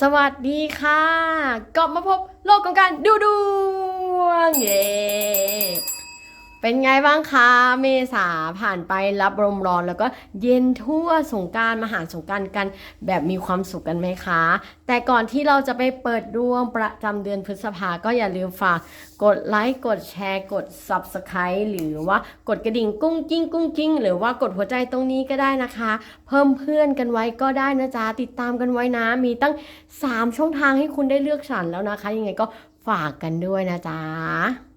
สวัสดีค่ะ กลับมาพบโลกของการดูดวงเย้ เป็นไงบ้างคะ เมษาผ่านไปรับลมร้อนแล้วก็เย็นทั่วสงการมาหาสงการกันแบบมีความสุขกันไหมคะ แต่ก่อนที่เราจะไปเปิดดวงประจำเดือนพฤษภาก็อย่าลืมฝากกดไลค์กดแชร์ กด Subscribe หรือว่ากดกระดิ่งกุ้งกิ้งกุ้งกิ้งหรือว่ากดหัวใจตรงนี้ก็ได้นะคะ เพิ่มเพื่อนกันไว้ก็ได้นะจ๊ะติดตามกันไว้นะ มีตั้ง 3 ช่องทางให้คุณได้เลือกสรรแล้วนะคะ ยังไงก็ฝากกันด้วยนะจ๊ะ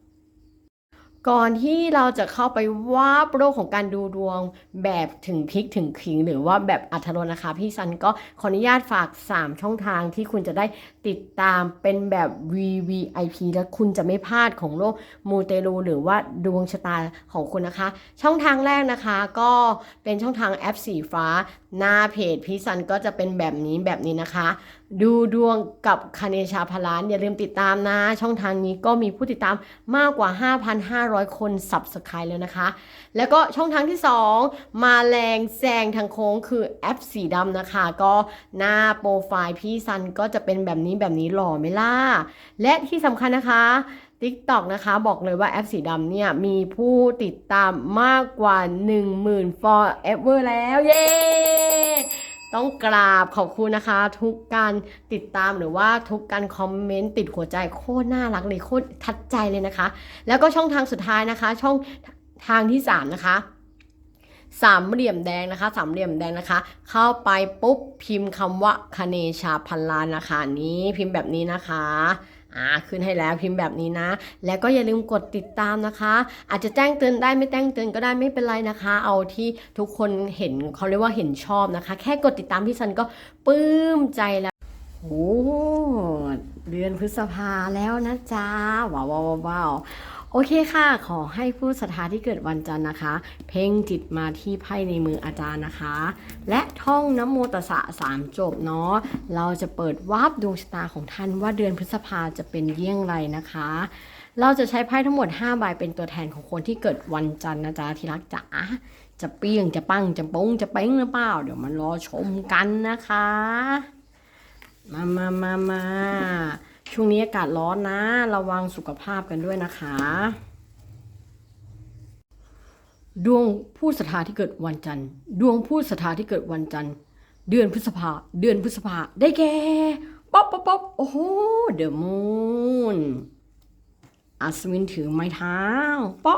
ก่อนที่เราจะเข้าไปว่าโปรของการดูดวงแบบถึงพลิกถึงขิง หรือว่าแบบอัธรสนะคะ พี่ซันก็ขออนุญาตฝาก 3 ช่องทางที่คุณจะได้ติดตามเป็นแบบ VVIP และคุณจะไม่พลาดของโลกมูเตลูหรือว่าดวงชะตาของคุณนะคะ ช่องทางแรกนะคะก็เป็นช่องทางแอปสีฟ้า หน้าเพจพี่ซันก็จะเป็นแบบนี้แบบนี้นะคะ ดูดวงกับคเนชาพลานอย่าลืมติดตามนะ ช่องทางนี้ก็มีผู้ติดตามมากกว่า 5,500คนสับสไครแล้วนะคะ แล้วก็ช่องทางที่ 2 มาแรงแซงทางโค้งคือแอปสีดำนะคะ ก็หน้าโปรไฟล์พี่ซันก็จะเป็นแบบนี้แบบนี้หล่อไหมล่ะ และที่สำคัญนะคะ TikTok นะคะ บอกเลยว่าแอปสีดำเนี่ยมีผู้ติดตามมากกว่า 10,000 forever แล้ว เย้ ต้องกราบขอบคุณนะคะ ทุกการติดตามหรือว่าทุกการคอมเมนต์ติดหัวใจโคตรน่ารักเลยโคตรทัดใจเลยนะคะ แล้วก็ช่องทางสุดท้ายนะคะ ช่องทางที่ 3 นะคะสามเหลี่ยมแดงนะคะสามเหลี่ยมแดงนะคะ เข้าไปปุ๊บพิมพ์คำว่าคเนชาพันลานนะคะนี้พิมพ์แบบนี้นะคะ อ่าขึ้นให้แล้วพิมพ์แบบนี้นะ แล้วก็อย่าลืมกดติดตามนะคะ อาจจะแจ้งเตือนได้ไม่แจ้งเตือนก็ได้ไม่เป็นไรนะคะ เอาที่ทุกคนเห็นเขาเรียกว่าเห็นชอบนะคะ แค่กดติดตามพี่ซันก็ปลื้มใจแล้วโอ้เดือนพฤษภาแล้วนะจ๊ะว้าวว้าวว้าว โอเคค่ะ ขอให้ผู้ศรัทธาที่เกิดวันจันทร์นะคะ เพ่งจิตมาที่ไพ่ในมืออาจารย์นะคะ และท่องน้ำโมตสะสามจบเนาะ เราจะเปิดวาบดวงชะตาของท่านว่าเดือนพฤษภาจะเป็นเยี่ยงไรนะคะ เราจะใช้ไพ่ทั้งหมด 5 ใบเป็นตัวแทนของคนที่เกิดวันจันทร์นะจ๊ะที่รักจ๋า จะเปี้ยงจะปังจะป้งจะเป้งหรือเปล่า เดี๋ยวมารอชมกันนะคะ มามามามา ช่วงนี้อากาศร้อนนะ ระวังสุขภาพกันด้วยนะคะ ดวงผู้ศรัทธาที่เกิดวันจันทร์ ดวงผู้ศรัทธาที่เกิดวันจันทร์ เดือนพฤษภา เดือนพฤษภา ได้แก่ป๊อปป๊อปป๊อปโอ้โหเดอะมูนอัศวินถือไม้เท้าป๊อ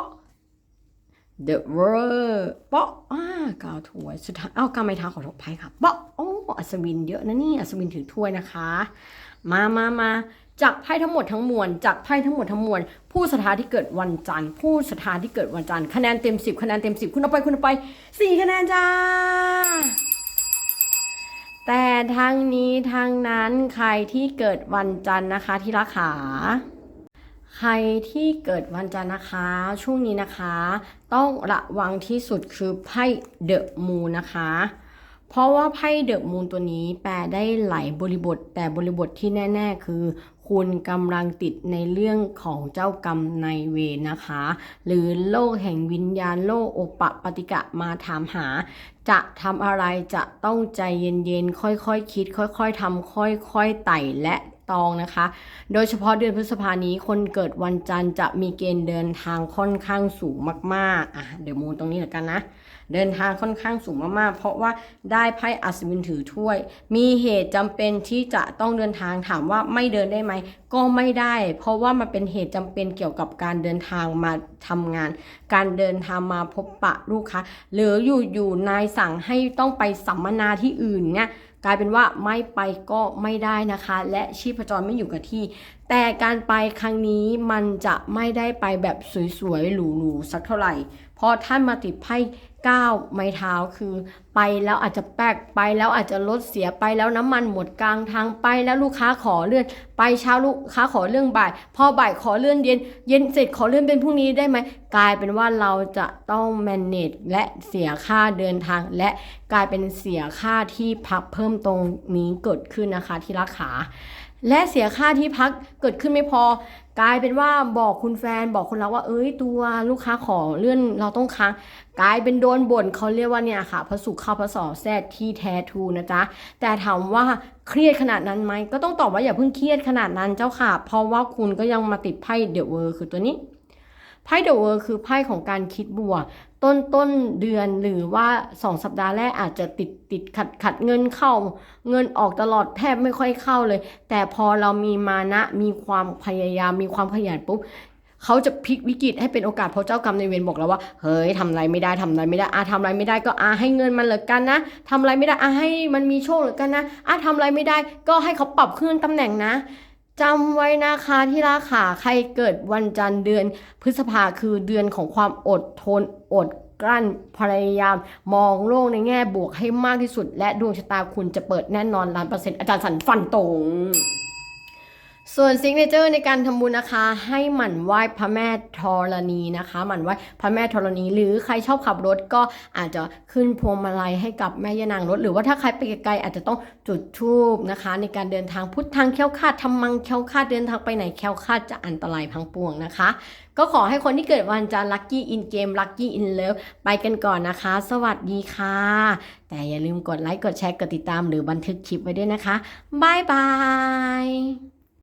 The World เปาะอ่ากาวถวยสุดท้ายเอ้ากาวไม้เท้าขอโทษภัยค่ะปาะโอ้ อัศวินเยอะนะนี่อัศวินถือถ้วยนะคะ มามามาจากไพ่ทั้งหมดทั้งมวลจากไพ่ทั้งหมดทั้งมวลผู้ศรัทธาที่เกิดวันจันทร์ผู้ศรัทธาที่เกิดวันจันทร์คะแนนเต็ม10คะแนนเต็ม10คุณเอาไปคุณเอาไป4คะแนนจ้า แต่ทั้งนี้ทั้งนั้นใครที่เกิดวันจันทร์นะคะที่รักขาใครที่เกิดวันจันทร์นะคะ ช่วงนี้นะคะ ต้องระวังที่สุดคือไพ่เดอะมูนนะคะ เพราะว่าไพ่เดอะมูนตัวนี้แปลได้หลายบริบท แต่บริบทที่แน่ ๆ คือ คุณกำลังติดในเรื่องของเจ้ากรรมในายเวรนะคะ หรือโลกแห่งวิญญาณโลกโอปะปฏิกะมาถามหา จะทำอะไรจะต้องใจเย็นๆ ค่อยๆคคิด ค่อยๆทำค่อยๆไต่และตองนะคะ โดยเฉพาะเดือนพฤษภานี้คนเกิดวันจันทร์จะมีเกณฑ์เดินทางค่อนข้างสูงมากๆอะเดี๋ยวมูลตรงนี้แล้วกันนะ เดินทางค่อนข้างสูงมากๆ เพราะว่าได้ไพ่อัศวินถือถ้วย มีเหตุจำเป็นที่จะต้องเดินทางถามว่าไม่เดินได้ไหม ก็ไม่ได้ เพราะว่ามันเป็นเหตุจำเป็นเกี่ยวกับการเดินทางมาทำงาน การเดินทางมาพบปะลูกค้าหรืออยู่ๆนายสั่งให้ต้องไปสัมมนาที่อื่นเนี่ยกลายเป็นว่าไม่ไปก็ไม่ได้นะคะ และชีพจรไม่อยู่กับที่ แต่การไปครั้งนี้มันจะไม่ได้ไปแบบสวยๆ หรูๆ สักเท่าไหร่ เพราะท่านมาติดไพ่ก้าวไม้เท้าคือ ไปแล้วอาจจะแป๊กไปแล้วอาจจะรถเสียไปแล้วน้ำมันหมดกลางทางไปแล้วลูกค้าขอเลื่อน ไปเช้าลูกค้าขอเรื่องบ่าย พอบ่ายขอเลื่อนเย็น เย็นเสร็จขอเลื่อนเป็นพรุ่งนี้ได้ไหมกลายเป็นว่าเราจะต้อง manage และเสียค่าเดินทาง และกลายเป็นเสียค่าที่พักเพิ่มตรงนี้เกิดขึ้นนะคะที่ราคา และเสียค่าที่พักเกิดขึ้นไม่พอ กลายเป็นว่าบอกคุณแฟนบอกคนรักว่า เอ้ยตัวลูกค้าขอเลื่อนเราต้องค้าง กลายเป็นโดนบ่นเขาเรียกว่าเนี่ยค่ะพระสุขเข้าพศแซดที่แท้ทูนะจ๊ะแต่ถามว่าเครียดขนาดนั้นไหมก็ต้องตอบว่าอย่าเพิ่งเครียดขนาดนั้นเจ้าค่ะ เพราะว่าคุณก็ยังมาติดไพ่เดอะเวอร์คือตัวนี้ ไพ่เดอะเวอร์คือไพ่ของการคิดบวก ต้นต้นเดือนหรือว่า2สัปดาห์แรกอาจจะติดติดขัดขัดเงินเข้า เงินออกตลอดแทบไม่ค่อยเข้าเลย แต่พอเรามีมานะมีความพยายามมีความขยันปุ๊บเขาจะพลิกวิกฤตให้เป็นโอกาสเพราะเจ้ากรรมในเวรบอกแล้วว่า เฮ้ยทำอะไรไม่ได้ทำอะไรไม่ได้อาทำอะไรไม่ได้ก็อาให้เงินมันเหลือกันนะทำอะไรไม่ได้อาให้มันมีโชคเหลือกันนะอาทำอะไรไม่ได้ ก็ให้เขาปรับขึ้นตำแหน่งนะ จำไว้นะคะที่ราขาใครเกิดวันจันทร์เดือน พฤษภาคือเดือนของความอดทนอดกลั้นพยายาม มองโลกในแง่บวกให้มากที่สุด และดวงชะตาคุณจะเปิดแน่นอนล้านเปอร์เซ็นต์อาจารย์สันฟันตรง ส่วนซิกเนเจอร์ในการทำบุญนะคะ ให้หมั่นไหว้พระแม่ธรณีนะคะ หมั่นไหว้พระแม่ธรณี หรือใครชอบขับรถก็อาจจะขึ้นพวงมาลัยให้กับแม่ยานางรถ หรือว่าถ้าใครไปไกลๆอาจจะต้องจุดธูปนะคะ ในการเดินทางพุทธทางแค้วคาดทำมังแค้วคาดเดินทางไปไหนแค้วคาดจะอันตรายพังปวงนะคะ ก็ขอให้คนที่เกิดวันจันทร์ลัคกี้อินเกมลัคกี้อินเลิฟไปกันก่อนนะคะ สวัสดีค่ะ แต่อย่าลืมกดไลค์กดแชร์กดติดตามหรือบันทึกคลิปไว้ด้วยนะคะบายบาย